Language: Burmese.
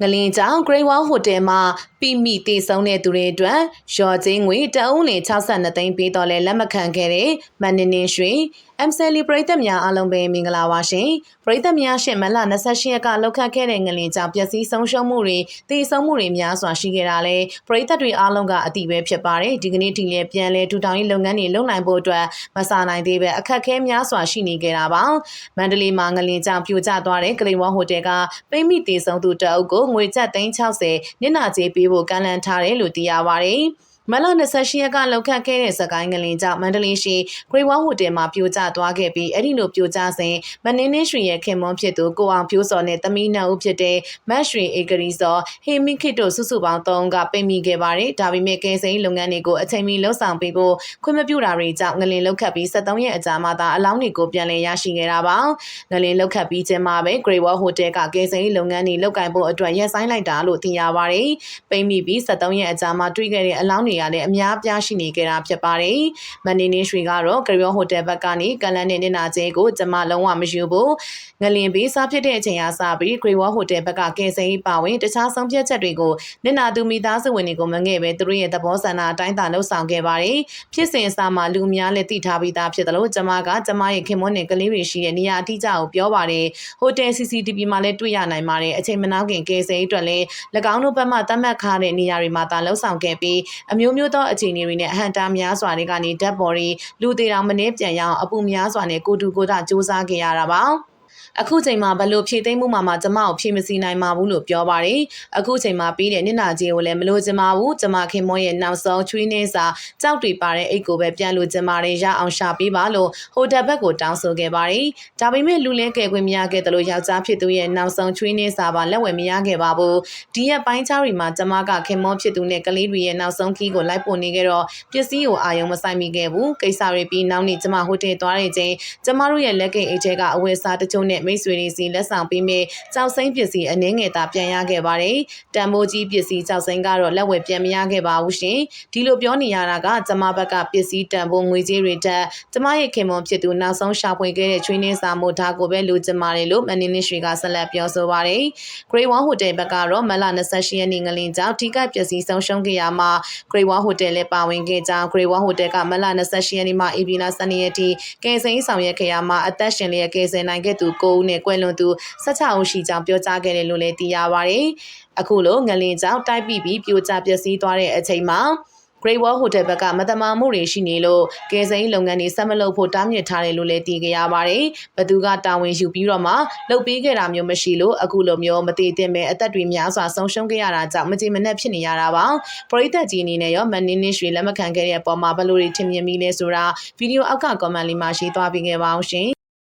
ငလင်ကြောင့် Great Wall Hotel မှာပိမိတည်ဆုံးတဲ့သူတွေအတွက်ရော်ကျင်းငွေတအုံးလင်62သိန်းပေးတော့လဲလက်မခံခဲ့တဲ့မန်နင်းနင်းရွှေ MCL ပရိသတ်များအားလုံးပဲမင်္ဂလာပါရှင် ပရိသတ်များရှင်မလ28ရက်ကလောက်ခတ်ခဲ့တဲ့ငလင်ကြောင့်ပျက်စီးဆုံးရှုံးမှုတွေတည်ဆုံးမှုတွေများစွာရှိခဲ့တာလဲပရိသတ်တွေအားလုံးကအတိပဲဖြစ်ပါတယ်ဒီကနေ့ဒီလည်းပြန်လဲထူထောင်ရေးလုပ်ငန်းတွေလုပ်နိုင်ဖို့အတွက်မစာနိုင်သေးပဲအခက်အခဲများစွာရှိနေကြတာပါမန္တလေးမှာငလင်ကြောင့်ပြိုကျသွားတဲ့ကလေးဝဟိုတယ်ကပိမိတည်ဆုံးသူတအုပ်ကိုငွေကျပ်360နစ်နာကြေးပေးဖို့ကမ်းလှမ်းထားတယ်လို့သိရပါတယ်။ မလ28ရက်ကလောက်ခတ်ခဲ့တဲ့စကိုင်းကလင်ကြောင့်မန္တလေးရှိ Great Wall Hotel မှာပြိုကျသွားခဲ့ပြီးအဲ့ဒီလိုပြိုကျစဉ်မနင်းနှင်းရွှေရဲ့ခင်မွန်းဖြစ်သူကိုအောင်ဖြိုးစော်နဲ့သမီးနှစ်ဦးဖြစ်တဲ့မတ်ရွှေဧကရီစော်ဟေမီခစ်တို့စုစုပေါင်း3ဦးကပိတ်မိခဲ့ပါတယ်။ဒါပေမဲ့ကယ်ဆယ်ရေးလုပ်ငန်းတွေကိုအချိန်မီလှုပ်ဆောင်ပေးဖို့ခွင့်မပြုတာတွေကြောင့်ငလင်လောက်ခတ်ပြီး73ရက်အကြာမှသာအလောင်းတွေကိုပြန်လည်ရရှိခဲ့တာပါ။ငလင်လောက်ခတ်ပြီးခြင်းမှာပဲ Great Wall Hotel ကကယ်ဆယ်ရေးလုပ်ငန်းတွေလုပ်ကိုင်ဖို့အတွက်ရက်ဆိုင်လိုက်တာလို့သိရပါတယ်။ပိတ်မိပြီး73ရက်အကြာမှတွေ့ခဲ့တဲ့အလောင်းတွေကလည်းအများပြားရှိနေကြတာဖြစ်ပါတယ်။မန်နေနေရွှေကတော့ကရောဟိုတယ်ဘက်ကနေကန်လန်းနဲ့နေနာကျဲကိုကျမလုံးဝမယူဘူး။ငလင်ပြီးစားဖြစ်တဲ့အချိန်အားစပြီးဂရေဝဟိုတယ်ဘက်ကကယ်ဆယ်ရေးပါဝင်တခြားဆုံးဖြတ်ချက်တွေကိုနေနာသူမိသားစုဝင်တွေကိုမငဲ့ပဲသူတို့ရဲ့သဘောဆန္ဒအတိုင်းသာလှုပ်ဆောင်ခဲ့ပါတယ်။ဖြစ်စဉ်အစမှာလူများလည်းသိထားပြီးသားဖြစ်တယ်လို့ကျမကကျမရဲ့ခင်မွန်းနဲ့ကလေးတွေရှိတဲ့နေရာအတိအကျကိုပြောပါတယ်။ဟိုတယ် CCTV မှာလည်းတွေ့ရနိုင်ပါတယ်။အချိန်မနှောင်းခင်ကယ်ဆယ်ရေးအတွက်လည်း၎င်းတို့ဘက်မှသတ်မှတ်ခါတဲ့နေရာတွေမှာသာလှုပ်ဆောင်ခဲ့ပြီးအမျိုးမျိုးသောအခြေအနေတွေနဲ့အဟံတာများစွာတွေကနေဓာတ်ပေါ်တွေလူသေးတောင်မနှဲပြန်ရအောင်အပူများစွာနဲ့ကိုတူကိုတာစူးစမ်းခဲ့ရတာပါ အခုချိန်မှာဘလို့ဖြည့်သိမ်းမှုမှာမှကျမကိုဖြည့်မစီနိုင်ပါဘူးလို့ပြောပါတယ်အခုချိန်မှာပြီးတဲ့နစ်နာကြီးကိုလည်းမလို့ချင်ပါဘူးကျမခင်မောရဲ့နောက်ဆုံးချွေးနှင်းစာကြောက်တွေပါတဲ့အိတ်ကိုပဲပြန်လို့ချင်ပါတယ်ရအောင်ရှာပေးပါလို့ဟိုတယ်ဘက်ကိုတောင်းဆိုခဲ့ပါတယ်ဒါပေမဲ့လူလဲကယ်ခွင့်မရခဲ့တယ်လို့ယောက်ျားဖြစ်သူရဲ့နောက်ဆုံးချွေးနှင်းစာပါလက်ဝယ်မရခဲ့ပါဘူးဒီရက်ပိုင်းချားတွေမှာကျမကခင်မောဖြစ်သူနဲ့ကလေးတွေရဲ့နောက်ဆုံးခီးကိုလိုက်ပို့နေခဲ့တော့ပစ္စည်းကိုအာယုံမဆိုင်မိခဲ့ဘူးကိစ္စတွေပြီးနောက်နေ့ကျမဟိုတယ်သွားတဲ့ချိန်ကျမတို့ရဲ့လက်ကိတ်အိတ်ထဲကအဝယ်စားတချို့နဲ့မိတ်ဆွေတွေစီလက်ဆောင်ပေးမဲ့ကြောက်စိမ့်ပစ္စည်းအနှင်းငယ်သာပြန်ရခဲ့ပါတယ်။တန်မိုးကြီးပစ္စည်းကြောက်စိမ့်ကတော့လက်ဝယ်ပြန်မရခဲ့ပါဘူးရှင်။ဒီလိုပြောနေရတာကကျမဘက်ကပစ္စည်းတန်ဖိုးငွေကြေးတွေတက်ကျမရဲ့ခင်မွန်ဖြစ်သူနောက်ဆုံးရှာဖွေခဲ့တဲ့ချွေးနှင်းစာမို့ဒါကိုပဲလူကျင်ပါတယ်လို့မန်နင်းနစ်ရွှေကဆက်လက်ပြောဆိုပါတယ်။ Grey One Hotel ဘက်ကတော့မလ28ရက်နေ့ငလင်ကြောင့်ထိခိုက်ပျက်စီးဆုံးရှုံးခဲ့ရမှာ Grey One Hotel လည်းပါဝင်ခဲ့ကြောင်း Grey One Hotel ကမလ28ရက်နေ့မှာ AB နာ12ရက်ထိကယ်ဆယ်ရေးဆောင်ရွက်ခဲ့ရမှာအသက်ရှင်လျက်ကယ်ဆယ်နိုင်ခဲ့သူ9ဦးနဲ့ကွယ်လွန်သူ16ဦးရှိကြောင်းပြောကြားခဲ့တယ်လို့လည်းသိရပါတယ်။အခုလိုငလင်ကြောင့်တိုက်ပြီးပြီးပြိုကျပျက်စီးသွားတဲ့အချိန်မှာ Great Wall Hotel ဘက်ကမတမာမှုတွေရှိနေလို့ကယ်ဆယ်ရေးလုပ်ငန်းတွေဆက်မလုပ်ဖို့တားမြစ်ထားတယ်လို့လည်းသိကြရပါတယ်။ဘသူကတာဝန်ယူပြီးတော့မှလုပ်ပေးခဲ့တာမျိုးမရှိလို့အခုလိုမျိုးမတည်တင်မဲ့အသက်တွေများစွာဆုံးရှုံးခဲ့ရတာကြောင့်မကြေမနက်ဖြစ်နေရတာပါ။ပရိသတ်ကြီးအနေနဲ့ရောမန်နင်းနင်းရွှေလက်မခံခဲ့တဲ့အပေါ်မှာဘယ်လိုတွေထင်မြင်မိလဲဆိုတာဗီဒီယိုအောက်က comment လေးမှာရေးသွားပေးခဲ့ပါအောင်ရှင်။